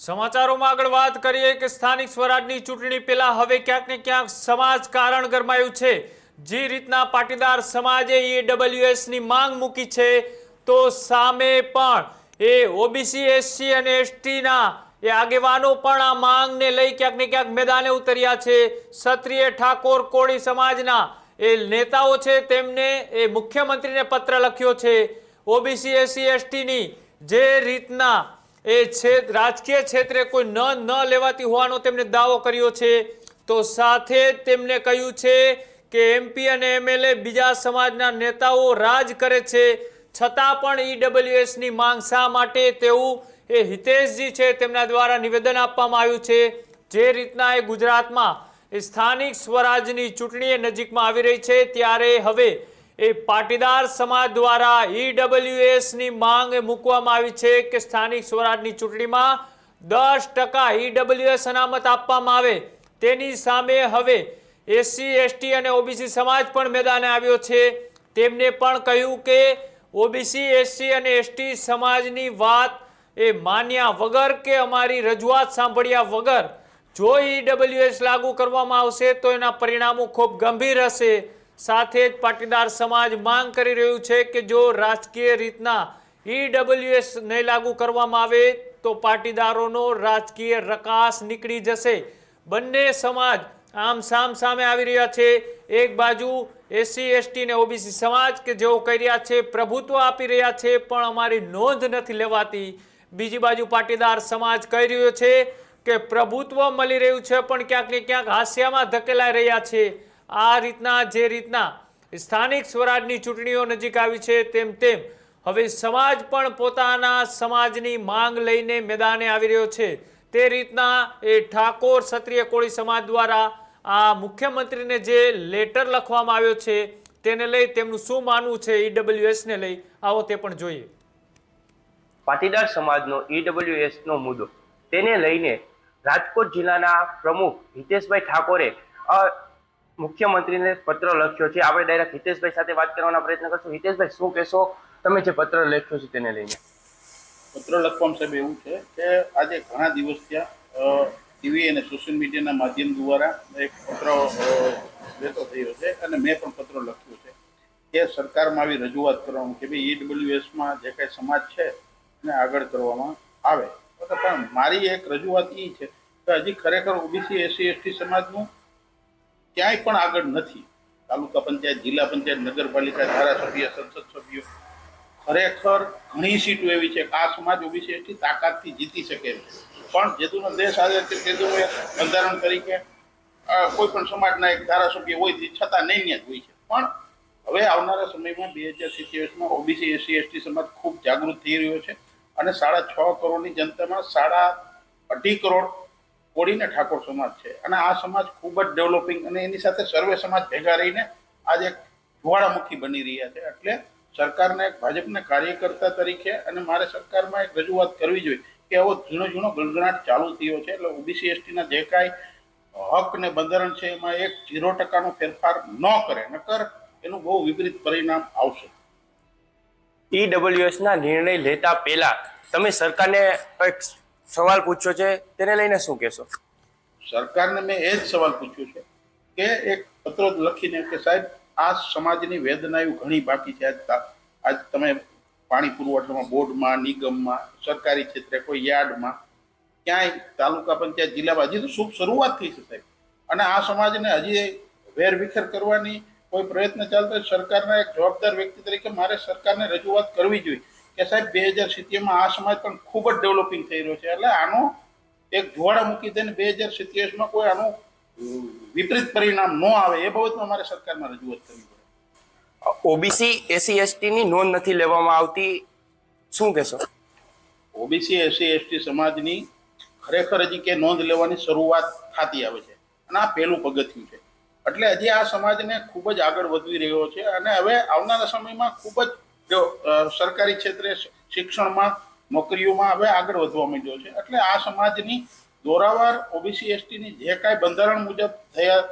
સમાચારોમાં આગળ વાત કરીએ કે સ્થાનિક સ્વરાજની ચૂંટણી પહેલા હવે ક્યાંક ને ક્યાંક સમાજ કારણ ગરમાયું છે. જે રીતના પાટીદાર સમાજે ઈડબ્લ્યુએસની માંગ મૂકી છે, તો સામે પણ એ ઓબીસી એસસી અને એસટીના એ આગેવાનો પણ આ માંગને લઈ ક્યાંક ને ક્યાંક મેદાને ઉતર્યા છે. ક્ષત્રિય ઠાકોર કોળી સમાજના એ નેતાઓ છે, તેમને એ મુખ્યમંત્રીને પત્ર લખ્યો છે. ઓબીસી એસસી એસટીની જે રીતના એ છે રાજકીય ક્ષેત્રે કોઈ ન ન લેવાતી હોવાનો તેમણે દાવો કર્યો છે. તો સાથે તેમણે કહ્યું છે કે એમપી અને એમએલએ બીજા સમાજના નેતાઓ રાજ કરે છે. છતાં પણ ઈડબ્લ્યુએસની માંગ શા માટે? તેવું એ હિતેશજી છે તેમના દ્વારા નિવેદન આપવામાં આવ્યું છે. જે રીતના એ ગુજરાતમાં સ્થાનિક સ્વરાજની ચૂંટણી નજીકમાં આવી રહી છે, ત્યારે હવે એ પાટીદાર સમાજ દ્વારા ઈડબ્લ્યુએસની માંગ મૂકવામાં આવી છે કે સ્થાનિક સ્વરાજની ચૂંટણીમાં દસ ટકા ઈડબ્લ્યુએસ અનામત આપવામાં આવે. તેની સામે હવે એસસી, એસટી અને ઓબીસી સમાજ પણ મેદાને આવ્યો છે. તેમને પણ કહ્યું કે ઓબીસી, એસસી અને એસટી સમાજની વાત એ માન્યા વગર કે અમારી રજૂઆત સાંભળ્યા વગર જો ઈડબ્લ્યુએસ લાગુ કરવામાં આવશે તો એના પરિણામો ખૂબ ગંભીર હશે. સાથે જ પાટીદાર સમાજ માંગ કરી રહ્યું છે કે જો રાજકીય રીતના ઈડબ્લ્યુએસ નહીં લાગુ કરવામાં આવે તો પાટીદારોનો રાજકીય રકાસ નીકળી જશે. બંને સમાજ આમ સામ સામે આવી રહ્યા છે. એક બાજુ એસસી, એસટી ને ઓબીસી સમાજ કે જેઓ કહી રહ્યા છે પ્રભુત્વ આપી રહ્યા છે પણ અમારી નોંધ નથી લેવાતી. બીજી બાજુ પાટીદાર સમાજ કહી રહ્યો છે કે પ્રભુત્વ મળી રહ્યું છે પણ ક્યાંક ને ક્યાંક હાસ્યામાં ધકેલાઈ રહ્યા છે. આ રીતના, જે રીતના સ્થાનિક સ્વરાજની ચૂંટણીઓ નજીક આવી છે, તેમ તેમ હવે સમાજ પણ પોતાના સમાજની માંગ લઈને મેદાને આવી રહ્યો છે. તે રીતના એ ઠાકોર ક્ષત્રિય કોળી સમાજ દ્વારા આ મુખ્યમંત્રીને જે લેટર લખવામાં આવ્યો છે, તેને લઈ તેમનું શું માનવું છે ઈડબ્લ્યુએસને લઈ? આવો તે પણ જોઈએ. પાટીદાર સમાજનો ઈડબ્લ્યુએસનો મુદ્દો. તેને લઈને રાજકોટ જિલ્લાના પ્રમુખ હિતેશભાઈ ઠાકોરે મુખ્યમંત્રીને પત્ર લખ્યો છે. આપણે ડાયરેક્ટ હિતેશભાઈ સાથે વાત કરવાનો પ્રયત્ન કરશું. હિતેશભાઈ, શું કહેશો? તમે જે પત્ર લખ્યો છે તેને લઈને. પત્ર લખવામાં સાહેબ એવું છે કે આજે ઘણા દિવસ ત્યાં ટીવી અને સોશિયલ મીડિયાના માધ્યમ દ્વારા એક પત્ર લેતો થયો છે અને મેં પણ પત્ર લખ્યો છે કે સરકારમાં આવી રજૂઆત કરવાનું કે ભાઈ ઈડબ્લ્યુએસમાં જે કાંઈ સમાજ છે એને આગળ કરવામાં આવે. પણ મારી એક રજૂઆત એ છે કે હજી ખરેખર ઓબીસી એસસી એસટી સમાજનું ક્યાંય પણ આગળ નથી. તાલુકા પંચાયત, જિલ્લા પંચાયત, નગરપાલિકા, ધારાસભ્ય, સંસદ સભ્યો. ખરેખર ઘણી સીટો એવી છે કે આ સમાજ ઓબીસી એસટી તાકાતથી જીતી શકે છે પણ જેતુનો દેશ આજે છે એક બંધારણ તરીકે કોઈ પણ સમાજના એક ધારાસભ્ય હોય તે છતાં નહીં જ હોય છે. પણ હવે આવનારા સમયમાં બે હજાર સિત્યાવીસમાં ઓબીસી, એસસી, એસટી સમાજ ખૂબ જાગૃત થઈ રહ્યો છે અને સાડા છ કરોડની જનતામાં સાડા અઢી કરોડ કોળીને ઠાકોર સમાજ છે. અને આ સમાજ ખૂબ જ ડેવલપિંગ અને એની સાથે સર્વે સમાજ ભેગા રહીને આજે જ્વાળામુખી બની રહ્યા છે. એટલે સરકારને ભાજપના કાર્યકર્તા તરીકે અને મારે સરકારમાં એક રજૂઆત કરવી જોઈએ કે આવો ઝીણો ઝીણો ગણગણાટ ચાલુ થયો છે. એટલે ઓબીસી, એસટીના જે કાંઈ હક ને બંધારણ છે એમાં એક ઝીરો ટકાનો ફેરફાર ન કરે, નકર એનું બહુ વિપરીત પરિણામ આવશે. ઈડબ્લ્યુએસના નિર્ણય લેતા પહેલા તમે સરકારને સવાલ પૂછ્યો છે, તેને લઈને શું કહેશો? સરકારને મેં એ જ સવાલ પૂછ્યો છે કે એક પત્ર લખીને કે સાહેબ, આ સમાજની વેદનાઓ ઘણી બાકી છે. આજ આજ તમે પાણી પુરવઠામાં, બોર્ડમાં, નિગમમાં, સરકારી ક્ષેત્રે, કોઈ યાર્ડમાં, ક્યાંય તાલુકા પંચાયત, જિલ્લામાં, હજી તો શુભ શરૂઆત થઈ છે સાહેબ. અને આ સમાજને હજી વેરવિખેર કરવાની કોઈ પ્રયત્ન ચાલતો સરકારના એક જવાબદાર વ્યક્તિ તરીકે મારે સરકારને રજૂઆત કરવી જોઈએ. કે સાહેબ બે હજાર સિત્તેરમાં આ સમાજ પણ ખૂબ જ ડેવલપિંગ થઈ રહ્યો છે. એટલે આનો એક જુવાળા મૂકી દઈને બે હજાર સિત્યાવીસમાં કોઈ આનું વિપરીત પરિણામ ન આવે એ બાબતમાં મારે સરકારમાં રજૂઆત કરવી પડે. ઓબીસી એસસી એસટી ની નોંધ નથી લેવામાં આવતી. શું કહેશો? ઓબીસી એસસી એસટી સમાજની ખરેખર હજી કે નોંધ લેવાની શરૂઆત થતી આવે છે અને આ પહેલું પગથિયું છે. એટલે હજી આ સમાજને ખૂબ જ આગળ વધવી રહ્યો છે અને હવે આવનારા સમયમાં ખૂબ જ જો, સરકારી ક્ષેત્રે શિક્ષણમાં નોકરીઓમાં હવે આગળ વધવા માંડ્યો છે. એટલે આ સમાજની દોરાવાર ઓબીસી એસટીની જે કાંઈ બંધારણ મુજબ થયા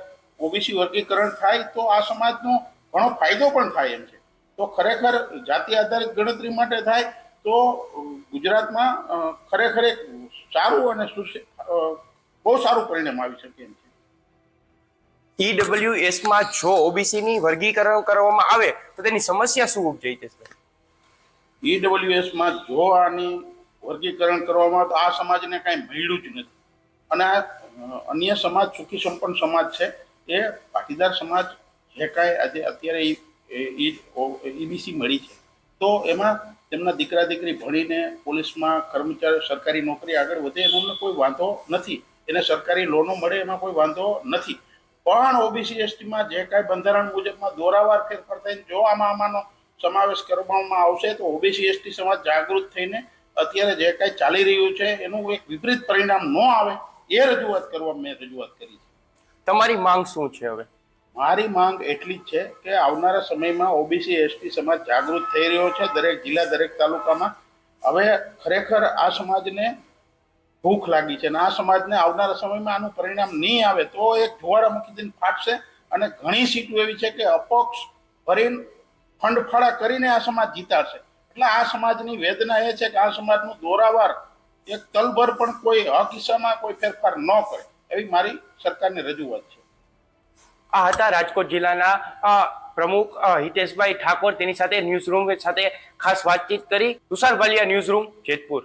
ઓબીસી વર્ગીકરણ થાય તો આ સમાજનો ઘણો ફાયદો પણ થાય એમ છે. તો ખરેખર જાતિ આધારિત ગણતરી માટે થાય તો ગુજરાતમાં ખરેખર એક સારું અને સુશે બહુ સારું પરિણામ આવી શકે એમ છે. ઈડબ્લ્યુએસમાં જો ઓબીસી ની વર્ગીકરણ કરવામાં આવે, તો તેની સમસ્યા શું ઉપજઈ જશે ઈડબ્લ્યુએસમાં જો આની વર્ગીકરણ કરવામાં આવે, તો આ સમાજને કાંઈ મળ્યું જ નથી. અને આ અન્ય સમાજ, સુખી સંપન્ન સમાજ છે, એ પાટીદાર સમાજ જે કાંઈ આજે અત્યારે ઈબીસી મળી છે. તો એમાં તેમના દીકરા દીકરી ભણીને પોલીસમાં કર્મચારી, સરકારી નોકરી આગળ વધે એનો કોઈ વાંધો નથી. એને સરકારી લોનો મળે એમાં કોઈ વાંધો નથી. પણ ઓબીસી એસટીમાં જે કાંઈ બંધારણ મુજબમાં દોરાવાર ફેરફાર થઈને જો આમાં આમાંનો સમાવેશ કરવામાં આવશે તો ઓબીસી એસટી સમાજ જાગૃત થઈને અત્યારે જે કાંઈ ચાલી રહ્યું છે એનું એક વિપરીત પરિણામ ન આવે એ રજૂઆત કરવા મેં રજૂઆત કરી છે. તમારી માંગ શું છે હવે? મારી માંગ એટલી જ છે કે આવનારા સમયમાં ઓબીસી એસટી સમાજ જાગૃત થઈ રહ્યો છે દરેક જિલ્લા દરેક તાલુકામાં. હવે ખરેખર આ સમાજને ભૂખ લાગી છે અને આ સમાજને આવનારા સમયમાં આનું પરિણામ નહીં આવે તો એક જ્વાળામુખી દિન ફાટશે અને ઘણી સીટો એવી છે કે અપક્ષ ભરીને ફંડફાળા કરીને આ સમાજ જીતાશે એટલે આ સમાજની વેદના એ છે કે આ સમાજનું દોરાવાર એક તલભર પણ કોઈ હકિસ્સામાં કોઈ ફેરફાર ન કરે એવી મારી સરકારની રજૂઆત છે. આ હતા રાજકોટ જિલ્લાના પ્રમુખ હિતેશભાઈ ઠાકોર. તેની સાથે ન્યૂઝ રૂમ સાથે ખાસ વાતચીત કરી. Tushar Bhaliya news room Jetpur.